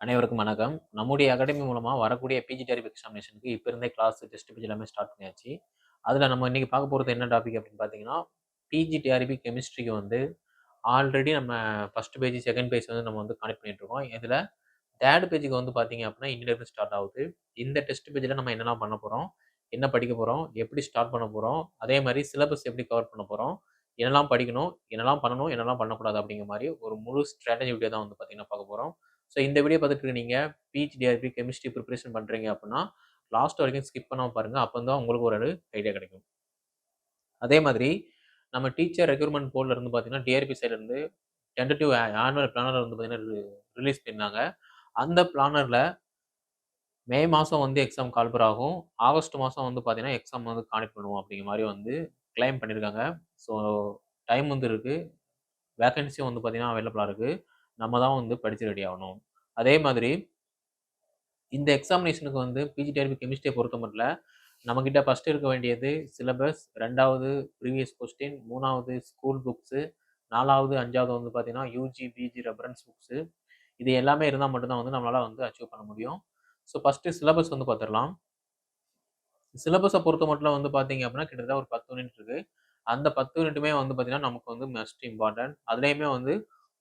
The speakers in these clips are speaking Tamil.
அனைவருக்கும் வணக்கம். நம்முடைய அகாடமி மூலமாக வரக்கூடிய பிஜி டெரிப் எக்ஸாமினேஷனுக்கு இப்போ இருந்தே கிளாஸ் டெஸ்ட் பேஜ் எல்லாமே ஸ்டார்ட் பண்ணியாச்சு. அதில் நம்ம இன்றைக்கி பார்க்க போகிறது என்ன டாபிக் அப்படின்னு பார்த்தீங்கன்னா பிஜி டிஆர்பி கெமிஸ்ட்ரிக்கு வந்து ஆல்ரெடி நம்ம ஃபர்ஸ்ட் பேஜ் செகண்ட் பேஜ் வந்து நம்ம வந்து கனெக்ட் பண்ணிட்டு இருக்கோம். இதில் தேர்ட் பேஜுக்கு வந்து பார்த்தீங்க அப்படின்னா இன்னிலேருந்து ஸ்டார்ட் ஆகுது. இந்த டெஸ்ட் பேஜில் நம்ம என்னெல்லாம் பண்ண போகிறோம் என்ன படிக்க போகிறோம் எப்படி ஸ்டார்ட் பண்ண போகிறோம் அதே மாதிரி சிலபஸ் எப்படி கவர் பண்ண போகிறோம் என்னெல்லாம் படிக்கணும் என்னெல்லாம் பண்ணணும் என்னெல்லாம் பண்ணக்கூடாது அப்படிங்கிற மாதிரி ஒரு முழு ஸ்ட்ராட்டஜி வீடியோ தான் வந்து பார்த்தீங்கன்னா பார்க்க போகிறோம் ஸோ இந்த வீடியோ பார்த்துட்டு நீங்கள் பிஹெச்டிஆர்பி கெமிஸ்ட்ரி ப்ரிப்பரேஷன் பண்ணுறீங்க அப்படின்னா லாஸ்ட் வரைக்கும் ஸ்கிப் பண்ணாமல் பாருங்கள் அப்போ தான் உங்களுக்கு ஒரு ஐடியா கிடைக்கும். அதே மாதிரி நம்ம டீச்சர் ரெக்ரூட்மெண்ட் போர்டில் இருந்து பார்த்தீங்கன்னா டிஆர்பி சைட்லேருந்து டென்டேட்டிவ் ஆனுவல் பிளானர் வந்து பார்த்தீங்கன்னா ரிலீஸ் பண்ணாங்க அந்த பிளானரில் மே மாதம் வந்து எக்ஸாம் கால்பர் ஆகும். ஆகஸ்ட் மாதம் வந்து பார்த்தீங்கன்னா எக்ஸாம் வந்து காண்டக்ட் பண்ணுவோம் அப்படிங்கிற மாதிரி வந்து கிளைம் பண்ணியிருக்காங்க ஸோ டைம் வந்து இருக்குது வேகன்சியும் வந்து பார்த்தீங்கன்னா அவைலபிளாக இருக்குது நம்ம தான் வந்து படித்து ரெடி ஆகணும். அதே மாதிரி இந்த எக்ஸாமினேஷனுக்கு வந்து பிஜிடிஆர்பி கெமிஸ்ட்ரியை பொறுத்த மட்டும் நம்மக்கிட்ட ஃபஸ்ட்டு இருக்க வேண்டியது சிலபஸ் ரெண்டாவது ப்ரீவியஸ் கொஸ்டின் மூணாவது ஸ்கூல் புக்ஸு நாலாவது அஞ்சாவது வந்து பார்த்திங்கன்னா யூஜி பிஜி ரெஃபரன்ஸ் புக்ஸு இது எல்லாமே இருந்தால் மட்டும்தான் வந்து நம்மளால் வந்து அச்சீவ் பண்ண முடியும். ஸோ ஃபஸ்ட்டு சிலபஸ் வந்து பார்த்துடலாம் சிலபஸை பொறுத்த மட்டும் வந்து பார்த்தீங்க அப்படின்னா கிட்டத்தட்ட ஒரு பத்து யூனிட் இருக்குது அந்த பத்து யூனிட்டுமே வந்து பார்த்திங்கன்னா நமக்கு வந்து மஸ்ட் இம்பார்ட்டன்ட் அதுலேயுமே வந்து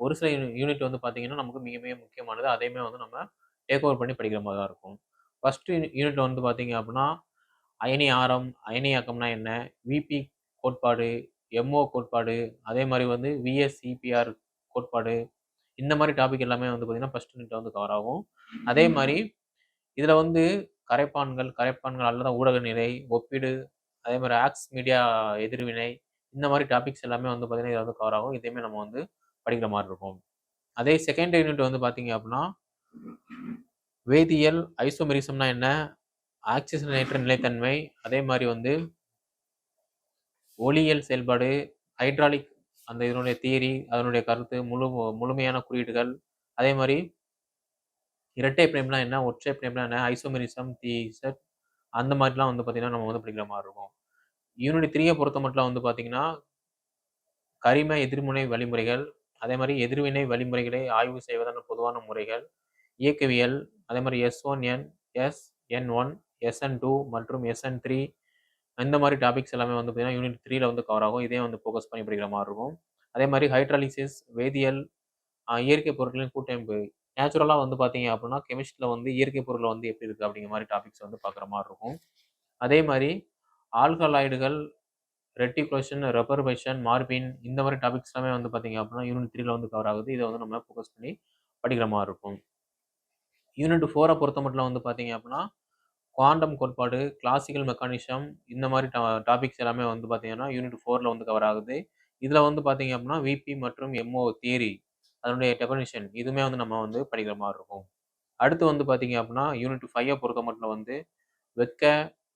ஒரு சில யூனிட் வந்து பார்த்தீங்கன்னா நமக்கு மிக மிக முக்கியமானது. அதையுமே வந்து நம்ம டேக் ஓவர் பண்ணி படிக்கிற மாதிரி தான் இருக்கும். ஃபஸ்ட்டு யூனிட் வந்து பார்த்தீங்க அப்படின்னா அயனி ஆரம் அயனியாக்கம்னா என்ன? விபி கோட்பாடு எம்ஓ கோட்பாடு அதே மாதிரி வந்து விஎஸ்சிபிஆர் கோட்பாடு இந்த மாதிரி டாபிக் எல்லாமே வந்து பார்த்தீங்கன்னா ஃபஸ்ட் யூனிட் வந்து கவர் ஆகும். அதே மாதிரி இதில் வந்து கரைப்பான்கள் கரைப்பான்கள் அல்லது ஊடக நிலை ஒப்பீடு அதே மாதிரி ஆக்ஸ் மீடியா எதிர்வினை இந்த மாதிரி டாபிக்ஸ் எல்லாமே வந்து பார்த்தீங்கன்னா இதில் வந்து கவர் ஆகும். இதையுமே நம்ம வந்து படிக்கிற மாதிரி இருக்கும். அதே செகண்ட் யூனிட் வந்து பார்த்தீங்க அப்படின்னா வேதியியல் ஐசோமெரிசம்னா என்ன? ஆக்சிஜனேற்ற நிலைத்தன்மை அதே மாதிரி வந்து ஒளியியல் செயல்பாடு ஹைட்ராலிக் அந்த இதனுடைய தியரி அதனுடைய கருத்து முழு முழுமையான குறியீடுகள் அதே மாதிரி இரட்டை பிரேம்னா என்ன? ஒற்றை பிரேம்னா என்ன? ஐசோமெரிசம் தீசர் அந்த மாதிரிலாம் வந்து பார்த்திங்கன்னா நம்ம வந்து படிக்கிற மாதிரி இருக்கும். யூனிட் த்ரீயை பொறுத்த மட்டும் வந்து பார்த்திங்கன்னா கரிம எதிர்முனை வழிமுறைகள் அதே மாதிரி எதிர்வினை வழிமுறைகளை ஆய்வு செய்வதான பொதுவான முறைகள். இயக்கவியல் அதே மாதிரி S one N S N one SN two மற்றும் எஸ்என் த்ரீ இந்த மாதிரி டாபிக்ஸ் எல்லாமே வந்து பார்த்தீங்கன்னா யூனிட் த்ரீல வந்து கவர் ஆகும். இதே வந்து ஃபோக்கஸ் பண்ணி படிக்கிற மாதிரி இருக்கும். அதே மாதிரி ஹைட்ராலிசிஸ் வேதியியல் இயற்கை பொருட்களின் கூட்டமைப்பு. நேச்சுரலாக வந்து பார்த்தீங்க அப்படின்னா கெமிஸ்ட்ரியில் வந்து இயற்கை பொருள் வந்து எப்படி இருக்குது அப்படிங்கிற மாதிரி டாபிக்ஸ் வந்து பார்க்குற மாதிரி இருக்கும். அதே மாதிரி ஆல்கலாய்டுகள் ரெட்டிகுலேஷன் ரெப்பர்வேஷன் மார்பின் இந்த மாதிரி டாபிக்ஸ் எல்லாமே வந்து பார்த்தீங்க அப்படின்னா யூனிட் த்ரீல வந்து கவர் ஆகுது. இதை வந்து நம்ம ஃபோக்கஸ் பண்ணி படிக்கிற மாதிரி இருக்கும். யூனிட் ஃபோரை பொறுத்த மட்டும் வந்து பார்த்தீங்க அப்படின்னா குவாண்டம் கோட்பாடு கிளாசிக்கல் மெக்கானிசம் இந்த மாதிரி டாபிக்ஸ் எல்லாமே வந்து பார்த்தீங்கன்னா யூனிட் ஃபோரில் வந்து கவர் ஆகுது. இதில் வந்து பார்த்தீங்க அப்படின்னா விபி மற்றும் எம்ஓ தியரி அதனுடைய டெபனிஷன் இதுவுமே வந்து நம்ம வந்து படிக்கிற மாதிரி இருக்கும். அடுத்து வந்து பார்த்தீங்க அப்படின்னா யூனிட் ஃபைவை பொறுத்த மட்டும் வந்து வெக்க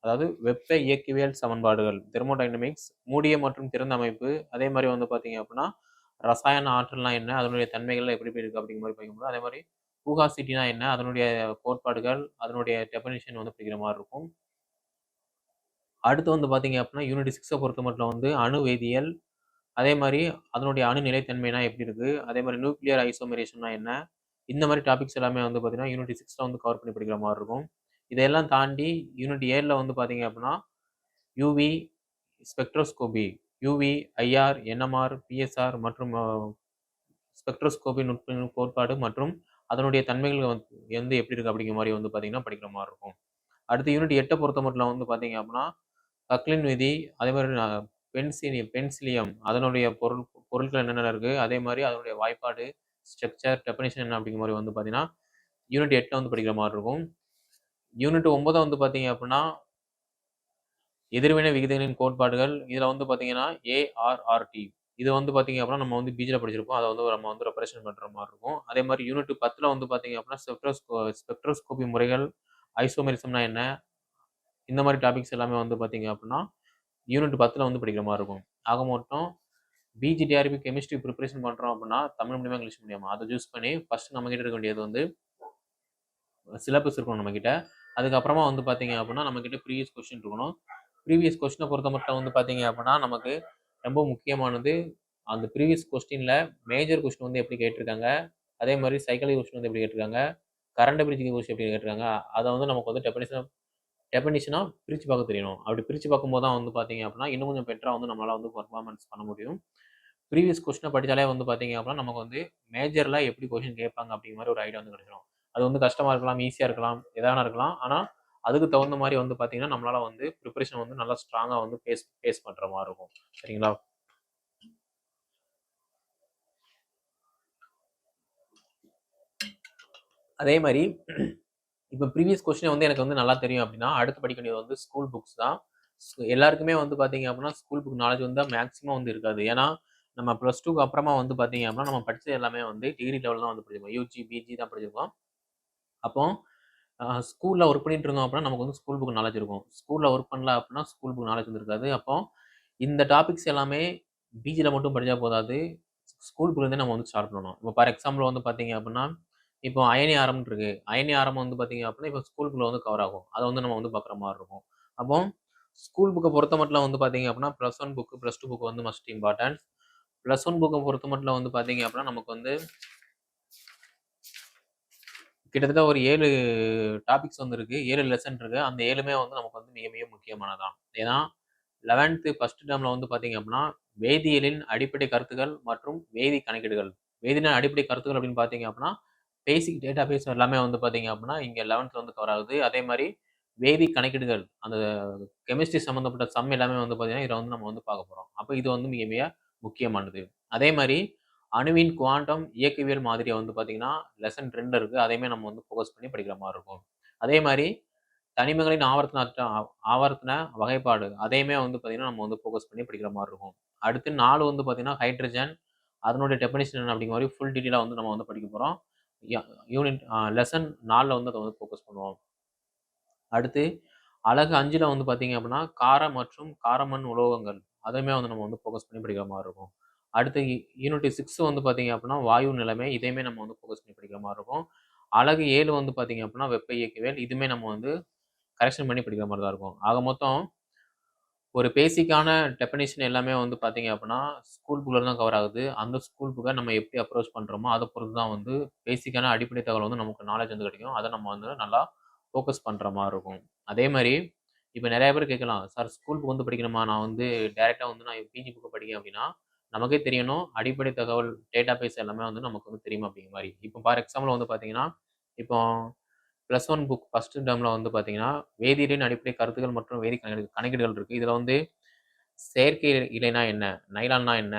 அதாவது வெப்ப இயக்கவியல் சமன்பாடுகள் தெர்மோடைனமிக்ஸ் மூடிய மற்றும் திறந்த அமைப்பு அதே மாதிரி வந்து பார்த்தீங்க அப்படின்னா ரசாயன ஆற்றல்னால் என்ன அதனுடைய தன்மைகள்லாம் எப்படி எப்படி இருக்குது அப்படிங்கிற மாதிரி படிக்கும்போது அதே மாதிரி பூகாசிட்டினா என்ன அதனுடைய கோட்பாடுகள் அதனுடைய டெஃபனிஷன் வந்து படிக்கிற மாதிரி இருக்கும். அடுத்து வந்து பார்த்தீங்க அப்படின்னா யூனிட் சிக்ஸை பொறுத்த மட்டும் வந்து அணு வேதியியல் அதே மாதிரி அதனுடைய அணு நிலைத்தன்மைனா எப்படி இருக்குது அதே மாதிரி நியூக்ளியர் ஐசோமரேஷன்னா என்ன இந்த மாதிரி டாபிக்ஸ் எல்லாமே வந்து பார்த்தீங்கன்னா யூனிட் சிக்ஸில் வந்து கவர் பண்ணி படிக்கிற மாதிரி இருக்கும். இதையெல்லாம் தாண்டி யூனிட் ஏழில் வந்து பார்த்தீங்க அப்படின்னா UV spectroscopy UV IR NMR PSR மற்றும் ஸ்பெக்ட்ரோஸ்கோபி நுட்ப கோட்பாடு மற்றும் அதனுடைய தன்மைகள் வந்து எந்த எப்படி இருக்குது அப்படிங்கிற மாதிரி வந்து பார்த்தீங்கன்னா படிக்கிற மாதிரி இருக்கும். அடுத்து யூனிட் எட்டை பொறுத்த மட்டும் வந்து பார்த்தீங்க அப்படின்னா கக்லின் விதி அதே மாதிரி பென்சிலி பென்சிலியம் அதனுடைய பொருள் பொருட்கள் என்னென்ன இருக்குது அதே மாதிரி அதனுடைய வாய்ப்பாடு ஸ்ட்ரக்சர் டெஃபனிஷன் என்ன அப்படிங்கிற மாதிரி வந்து பார்த்தீங்கன்னா யூனிட் எட்டில் வந்து படிக்கிற மாதிரி இருக்கும். யூனிட் ஒன்பதை வந்து பார்த்தீங்க அப்படின்னா எதிர்வினை விகிதங்களின் கோட்பாடுகள். இதில் வந்து பார்த்தீங்கன்னா ஏஆர்ஆர்டி இது வந்து பார்த்தீங்க அப்படின்னா நம்ம வந்து பீஜில் படிச்சிருப்போம். அதை வந்து நம்ம வந்து ரெப்ரசன்ட் பண்ணுற மாதிரி இருக்கும். அதே மாதிரி யூனிட் பத்தில் வந்து பார்த்தீங்க அப்படின்னா ஸ்பெக்ட்ரோஸ்கோ ஸ்பெக்ட்ரோஸ்கோபி முறைகள் ஐசோமெரிசம்னா என்ன? இந்த மாதிரி டாபிக்ஸ் எல்லாமே வந்து பார்த்தீங்க அப்படின்னா யூனிட் பத்தில் வந்து படிக்கிற மாதிரி இருக்கும். ஆக மட்டும் பிஜிடிஆர்பி கெமிஸ்ட்ரி ப்ரிப்பரேஷன் பண்ணுறோம் அப்படின்னா தமிழ் மீடியமாக இங்கிலீஷ் மீடியமா அதை சூஸ் பண்ணி ஃபஸ்ட் நம்ம கிட்ட இருக்க வேண்டியது வந்து சிலபஸ் இருக்கணும் நம்மக்கிட்ட அதுக்கப்புறமா வந்து பார்த்தீங்க அப்படின்னா நம்மக்கிட்ட ப்ரீவியஸ் கொஸ்டின் இருக்கணும். ப்ரீவியஸ் கொஸ்டினை பொறுத்த மட்டும் வந்து பார்த்தீங்க அப்படின்னா நமக்கு ரொம்ப முக்கியமானது அந்த ப்ரீவியஸ் கொஸ்டினில் மேஜர் கொஸ்டின் வந்து எப்படி கேட்டிருக்காங்க? அதே மாதிரி சைக்காலஜி கொஸ்டின் வந்து எப்படி கேட்டிருக்காங்க? கரண்ட் பிரிட்ஜிங் கொஸ்டின் எப்படி கேட்டிருக்காங்க? அதை வந்து நமக்கு வந்து டெஃபினிஷன் டெஃபினிஷனாக பிரித்து பார்க்க தெரியணும். அப்படி பிரித்து பார்க்கும்போது தான் வந்து பார்த்தீங்க அப்படின்னா இன்னும் கொஞ்சம் பெட்டராக வந்து நம்மளால் வந்து பர்ஃபார்மன்ஸ் பண்ண முடியும். ப்ரீவியஸ் கொஸ்டினை படித்தாலே வந்து பார்த்தீங்க அப்படின்னா நமக்கு வந்து மேஜரில் எப்படி கொஸ்டின் கேட்பாங்க அப்படிங்கிற மாதிரி ஒரு ஐடியா வந்து கிடைச்சிடும் அது வந்து கஷ்டமாக இருக்கலாம் ஈஸியாக இருக்கலாம் எதான இருக்கலாம். ஆனால் அதுக்கு தகுந்த மாதிரி வந்து பார்த்தீங்கன்னா நம்மளால் வந்து ப்ரிப்பரேஷன் வந்து நல்லா ஸ்ட்ராங்காக வந்து பேஸ் பேஸ் பண்ணுற மாதிரி இருக்கும். சரிங்களா? அதே மாதிரி இப்போ ப்ரீவியஸ் கொஸ்டின் வந்து எனக்கு வந்து நல்லா தெரியும் அப்படின்னா அடுத்து படிக்க வேண்டியது வந்து ஸ்கூல் புக்ஸ் தான். எல்லாருக்குமே வந்து பார்த்தீங்க அப்படின்னா ஸ்கூல் புக் நாலேஜ் வந்து மேக்ஸிமம் வந்து இருக்காது. ஏன்னா நம்ம ப்ளஸ் டூக்கு அப்புறமா வந்து பார்த்தீங்க அப்படின்னா நம்ம படித்தது எல்லாமே வந்து டிகிரி லெவல் தான் வந்து படிச்சிருக்கோம். யூஜி பிஜி தான் படிச்சிருக்கோம். அப்போ ஸ்கூலில் ஒர்க் பண்ணிட்டு இருந்தோம் அப்படின்னா நமக்கு வந்து ஸ்கூல் புக் நாலேஜ் இருக்கும். ஸ்கூலில் ஒர்க் பண்ணல அப்படின்னா ஸ்கூல் புக் நாலேஜ் வந்துருக்காது அப்போ இந்த டாபிக்ஸ் எல்லாமே பிஜியில் மட்டும் படித்தா போதாது. ஸ்கூல் புக்லேருந்தே நம்ம வந்து ஸ்டார்ட் பண்ணணும். இப்போ ஃபார் எக்ஸாம்பிள் வந்து பார்த்தீங்க அப்படின்னா இப்போ அயனி ஆரம் இருக்கு. அயனி ஆரம் வந்து பார்த்தீங்க அப்படின்னா இப்போ ஸ்கூல் புக்கில் வந்து கவர் ஆகும். அதை வந்து நம்ம வந்து பார்க்குற மாதிரி இருக்கும். அப்போ ஸ்கூல் புக்கை பொறுத்த மட்டும் வந்து பார்த்தீங்க அப்படின்னா plus one book plus two book வந்து மஸ்ட் இம்பார்ட்டன்ட் ப்ளஸ் ஒன் புக்கை பொறுத்த மட்டும் வந்து பார்த்தீங்க அப்படின்னா நமக்கு வந்து கிட்டத்தட்ட ஒரு ஏழு டாபிக்ஸ் வந்துருக்கு ஏழு லெசன் இருக்கு. அந்த ஏழுமே வந்து நமக்கு வந்து மிக மிக முக்கியமானதான் ஏன்னா லெவன்த்து ஃபர்ஸ்ட் டேர்மில் வந்து பார்த்தீங்க அப்படின்னா வேதியியலின் அடிப்படை கருத்துக்கள் மற்றும் வேதி கணக்கீடுகள். வேதியியலின் அடிப்படை கருத்துக்கள் அப்படின்னு பார்த்தீங்க அப்படின்னா பேசிக் டேட்டா பேஸ் எல்லாமே வந்து பார்த்தீங்க அப்படின்னா இங்கே லெவன்த்தில் வந்து கவர் ஆகுது. அதே மாதிரி வேதி கணக்கீடுகள் அந்த கெமிஸ்ட்ரி சம்மந்தப்பட்ட சம் எல்லாமே வந்து பார்த்தீங்கன்னா இதை வந்து நம்ம வந்து பார்க்க போகிறோம் அப்போ இது வந்து மிக மிக முக்கியமானது. அதே மாதிரி அணுவின் குவாண்டம் இயக்கவியல் மாதிரியை வந்து பார்த்தீங்கன்னா லெசன் ரெண்டு இருக்குது அதையுமே நம்ம வந்து ஃபோக்கஸ் பண்ணி படிக்கிற மாதிரி இருக்கும். அதே மாதிரி தனிமங்களின் ஆவர்த்தன ஆவர்த்தன வகைப்பாடு அதையுமே வந்து பார்த்திங்கன்னா நம்ம வந்து ஃபோக்கஸ் பண்ணி படிக்கிற மாதிரி இருக்கும். அடுத்து நாலு வந்து பார்த்தீங்கன்னா ஹைட்ரஜன் அதனுடைய டெஃபினேஷன் அப்படிங்கிற மாதிரி ஃபுல் டீட்டெயிலாக வந்து நம்ம வந்து படிக்க போகிறோம் யூனிட் லெசன் நாலில் வந்து அதை வந்து ஃபோக்கஸ் பண்ணுவோம். அடுத்து அழகு அஞ்சில் வந்து பார்த்தீங்க அப்படின்னா காரம் மற்றும் காரமண் உலோகங்கள் அதையுமே வந்து நம்ம வந்து ஃபோக்கஸ் பண்ணி படிக்கிற மாதிரி இருக்கும். அடுத்து யூனிட் சிக்ஸ் வந்து பார்த்தீங்க அப்படின்னா வாயு நிலைமை இதையுமே நம்ம வந்து ஃபோக்கஸ் பண்ணி படிக்கிற மாதிரி இருக்கும். அழகு ஏழு வந்து பார்த்தீங்க அப்படின்னா வெப்ப இயக்கவியல் இதுவுமே நம்ம வந்து கரெக்ஷன் பண்ணி படிக்கிற மாதிரி தான் இருக்கும். ஆக மொத்தம் ஒரு பேசிக்கான டெஃபினேஷன் எல்லாமே வந்து பார்த்தீங்க அப்படின்னா ஸ்கூல் புக்கில் தான் கவர் ஆகுது. அந்த ஸ்கூல் புக்கை நம்ம எப்படி அப்ரோச் பண்ணுறோமோ அதை பொறுத்து தான் வந்து பேசிக்கான அடிப்படை தகவல் வந்து நமக்கு நாலேஜ் வந்து கிடைக்கும். அதை நம்ம வந்து நல்லா ஃபோக்கஸ் பண்ணுற மாதிரி இருக்கும். அதே மாதிரி இப்போ நிறைய பேர் கேட்கலாம் சார் ஸ்கூல் புக் வந்து படிக்கணுமா? நான் வந்து டேரெக்டாக வந்து நான் பிஜி புக்கு படிக்கேன் அப்படின்னா நமக்கே தெரியணும். அடிப்படை தகவல் டேட்டா பேஸ் எல்லாமே வந்து நமக்கு வந்து தெரியும் அப்படிங்கிற மாதிரி. இப்போ ஃபார் எக்ஸாம்பிள் வந்து பார்த்தீங்கன்னா இப்போ ப்ளஸ் ஒன் புக் ஃபஸ்ட்டு டேர்மில் வந்து பார்த்தீங்கன்னா வேதியியலின் அடிப்படை கருத்துக்கள் மற்றும் வேதி கணக்கீடு கணக்கீடுகள் இருக்குது இதில் வந்து செயற்கை இலைனா என்ன நைலான்னா என்ன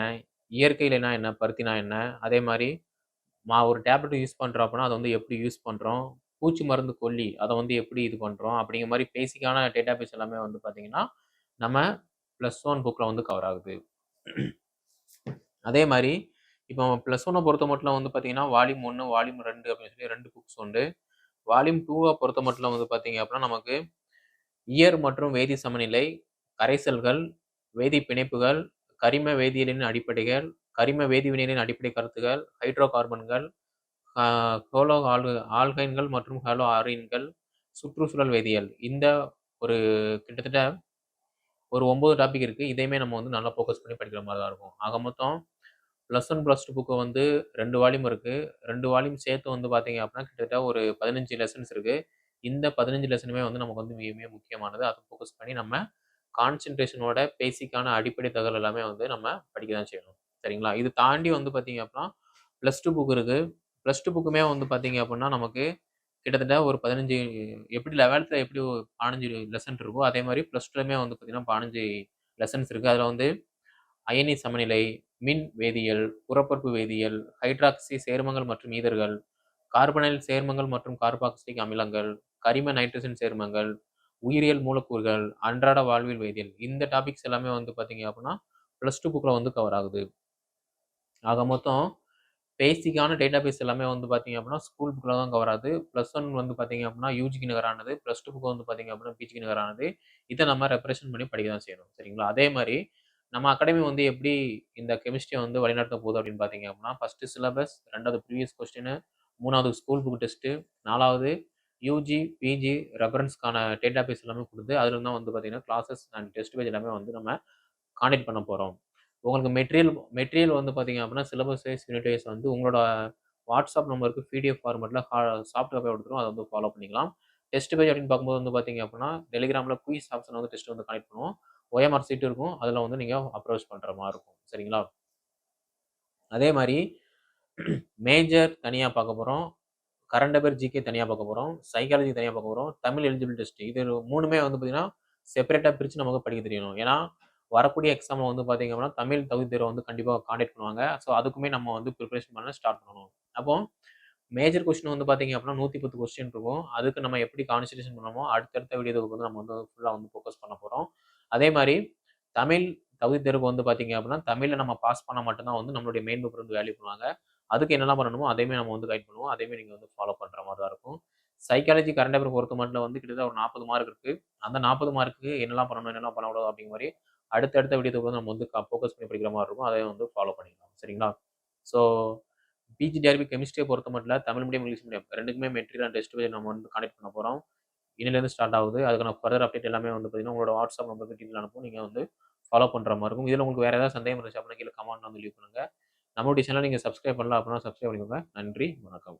இயற்கை இலைனா என்ன பருத்தினா என்ன அதே மாதிரி மா ஒரு டேப்லெட் யூஸ் பண்ணுறோம் அப்படின்னா அதை வந்து எப்படி யூஸ் பண்ணுறோம் பூச்சி மருந்து கொல்லி அதை வந்து எப்படி இது பண்ணுறோம் அப்படிங்கிற மாதிரி பேசிக்கான டேட்டா பேஸ் எல்லாமே வந்து பார்த்தீங்கன்னா நம்ம ப்ளஸ் ஒன் புக்கில் வந்து கவர் ஆகுது. அதே மாதிரி இப்போ ப்ளஸ் ஒன்னை பொறுத்த மட்டும் வந்து பார்த்தீங்கன்னா வால்யூம் ஒன்று வால்யூம் ரெண்டு அப்படின்னு சொல்லி ரெண்டு புக்ஸ் உண்டு. வால்யூம் டூவை பொறுத்த மட்டும் வந்து பார்த்தீங்க அப்படின்னா நமக்கு இயர் மற்றும் வேதி சமநிலை கரைசல்கள் வேதி பிணைப்புகள் கரிம வேதியியலின் அடிப்படைகள் கரிம வேதிவினைகளின் அடிப்படை கருத்துகள் ஹைட்ரோ கார்பன்கள் ஹோலோ ஆல் ஆல்கைன்கள் மற்றும் ஹலோ ஆரின்கள் சுற்றுச்சூழல் வேதியியல். இந்த ஒரு கிட்டத்தட்ட ஒரு ஒம்பது டாபிக் இருக்குது இதையுமே நம்ம வந்து நல்லா ஃபோக்கஸ் பண்ணி படிக்கிற மாதிரி தான் இருக்கும். ஆக மொத்தம் plus one plus two book வந்து ரெண்டு வால்யூம் இருக்குது ரெண்டு வால்யூம் சேர்த்து வந்து பார்த்தீங்க அப்படின்னா கிட்டத்தட்ட ஒரு பதினஞ்சு லெசன்ஸ் இருக்குது இந்த பதினஞ்சு லெசனுமே வந்து நமக்கு வந்து மிக மிக முக்கியமானது. அதை ஃபோக்கஸ் பண்ணி நம்ம கான்சென்ட்ரேஷனோட பேசிக்கான அடிப்படை தகவல் எல்லாமே வந்து நம்ம படிக்க தான் செய்யணும். சரிங்களா? இது தாண்டி வந்து பார்த்தீங்க அப்படின்னா ப்ளஸ் டூ புக் இருக்குது ப்ளஸ் டூ புக்குமே வந்து பார்த்தீங்க அப்படின்னா நமக்கு கிட்டத்தட்ட ஒரு பதினஞ்சு எப்படி லெவல்த்தில் எப்படி பதினஞ்சு லெசன் இருக்கோ அதே மாதிரி ப்ளஸ் டூலுமே வந்து பார்த்திங்கன்னா பதினஞ்சு லெசன்ஸ் இருக்குது அதில் வந்து அயனி சமநிலை மின் வேதியியல் புறப்பரப்பு வேதியியல் ஹைட்ராக்சி சேர்மங்கள் மற்றும் ஈதர்கள் கார்பனைல் சேர்மங்கள் மற்றும் கார்பாக்சிலிக் அமிலங்கள் கரிம நைட்ரஜன் சேர்மங்கள் உயிரியல் மூலக்கூறுகள் அன்றாட வாழ்வில் வேதியியல். இந்த டாபிக்ஸ் எல்லாமே வந்து பார்த்தீங்க அப்படின்னா ப்ளஸ் டூ புக்கில் வந்து கவர் ஆகுது. ஆக மொத்தம் பேசிக்கான டேட்டா பேஸ் எல்லாமே வந்து பார்த்தீங்க அப்படின்னா ஸ்கூல் புக்கில் தான் கவர் ஆகுது. ப்ளஸ் ஒன் வந்து பார்த்தீங்க அப்படின்னா யூஜிக்கு நிகரானது. ப்ளஸ் டூ புக்கு வந்து பார்த்தீங்க அப்படின்னா பிஜிக்கு நிகரானது. இதை நம்ம ரெப்ரசென்ட் பண்ணி படிக்க தான் செய்யணும். சரிங்களா? அதே மாதிரி நம்ம அகாடமி வந்து எப்படி இந்த கெமிஸ்ட்ரியை வந்து வழிநடத்த போகுது அப்படின்னு பார்த்தீங்க அப்படின்னா ஃபஸ்ட்டு சிலபஸ் ரெண்டாவது ப்ரீவியஸ் கொஸ்டின் மூணாவது ஸ்கூல் புக் டெஸ்ட்டு நாலாவது யூஜி பிஜி ரெஃபரன்ஸ்க்கான டேட்டா பேஸ் எல்லாமே கொடுத்து அதில் தான் வந்து பார்த்தீங்கன்னா கிளாஸஸ் அண்ட் டெஸ்ட் பேஜ் எல்லாமே வந்து நம்ம காண்டக்ட் பண்ண போகிறோம் உங்களுக்கு மெட்டீரியல் மெட்டீரியல் வந்து பார்த்தீங்க அப்படின்னா சிலபஸ் வைஸ் யூனிட் வைஸ் வந்து உங்களோட வாட்ஸ்அப் நம்பருக்கு பிடிஎஃப் ஃபார்மேட்டில் சாஃப்ட் காப்பியாக கொடுத்துரும் அதை வந்து ஃபாலோ பண்ணிக்கலாம். டெஸ்ட் பேஜ் அப்படின்னு பார்க்கும்போது வந்து பார்த்தீங்க அப்படின்னா டெலிகிராமில் குயிஸ் ஆப்ஷன் வந்து டெஸ்ட் வந்து கனெக்ட் பண்ணுவோம். ஓஎம்ஆர் சீட் இருக்கும். அதில் வந்து நீங்கள் அப்ரோச் பண்ணுற மாதிரி இருக்கும். சரிங்களா? அதே மாதிரி மேஜர் தனியாக பார்க்க போகிறோம் கரண்ட் அஃபேர் ஜிகே தனியாக பார்க்க போகிறோம் சைக்காலஜி தனியாக பார்க்க போகிறோம் தமிழ் எலிஜிபிள் டெஸ்ட் இது மூணுமே வந்து பார்த்தீங்கன்னா செப்பரேட்டாக பிரித்து நமக்கு படிக்க தெரியணும் ஏன்னா வரக்கூடிய எக்ஸாமில் வந்து பார்த்தீங்க அப்படின்னா தமிழ் தகுதி தேர்வை வந்து கண்டிப்பாக காண்டாக்ட் பண்ணுவாங்க. ஸோ அதுக்குமே நம்ம வந்து ப்ரிப்பரேஷன் பண்ண ஸ்டார்ட் பண்ணணும். அப்போ மேஜர் கொஸ்டின் வந்து பார்த்தீங்க அப்படின்னா நூற்றி பத்து கொஸ்டின் இருக்கும். அதுக்கு நம்ம எப்படி கான்சன்ட்ரேஷன் பண்ணணுமோ அடுத்தடுத்த வீடியோவுக்கு வந்து நம்ம வந்து ஃபுல்லாக வந்து ஃபோக்கஸ் பண்ண போகிறோம் அதே மாதிரி தமிழ் தகுதி தேர்வு வந்து பார்த்தீங்க அப்படின்னா தமிழில் நம்ம பாஸ் பண்ணால் மட்டும்தான் வந்து நம்மளுடைய மெயின் பேப்பர் வந்து வேல்யூ பண்ணுவாங்க. அதுக்கு என்னெல்லாம் பண்ணணுமோ அதையுமே நம்ம வந்து கைட் பண்ணுவோம். அதையுமே நீங்கள் வந்து ஃபாலோ பண்ணுற மாதிரி தான் இருக்கும். சைக்காலஜி கரண்ட் அஃபேர் பொறுத்த மட்டும் வந்து கிட்டத்தட்ட ஒரு நாற்பது மார்க் இருக்குது அந்த நாற்பது மார்க்கு என்னெல்லாம் பண்ணணும் என்னெல்லாம் பண்ணக்கூடாது அப்படிங்கிற மாதிரி அடுத்தடுத்த வீடியோக்கு வந்து நம்ம வந்து ஃபோக்கஸ் பண்ணி படிக்கிற மாதிரி இருக்கும். அதை வந்து ஃபாலோ பண்ணிக்கலாம். சரிங்களா? ஸோ பிஜிடிஆர்பி கெமிஸ்ட்ரியை பொறுத்த மட்டும் தமிழ் மீடியம் இங்கிலீஷ் மீடியம் ரெண்டுக்குமே மெட்டீரியல் டெஸ்ட் பேஜ் நம்ம வந்து கனெக்ட் பண்ண போகிறோம் இன்னிலேருந்து ஸ்டார்ட் ஆகுது. அதுக்கான ஃபர்தர் அப்டேட் எல்லாமே வந்து பார்த்தீங்கன்னா உங்களோட வாட்ஸ்அப் நம்பருக்கு டீட்டெயில் அனுப்பும் நீங்கள் வந்து ஃபாலோ பண்ணுற மாதிரி இருக்கும். இதில் உங்களுக்கு வேறு ஏதாவது சந்தேகம் இருந்துச்சு அப்படின்னா கீழே கமெண்ட் வந்து லீவ் பண்ணுங்கள் நம்மளுடைய சேனல் நீங்கள் சப்ஸ்கிரைப் பண்ணலாம் அப்படின்னா சப்ஸ்கிரைப் பண்ணிக்கோங்க. நன்றி வணக்கம்.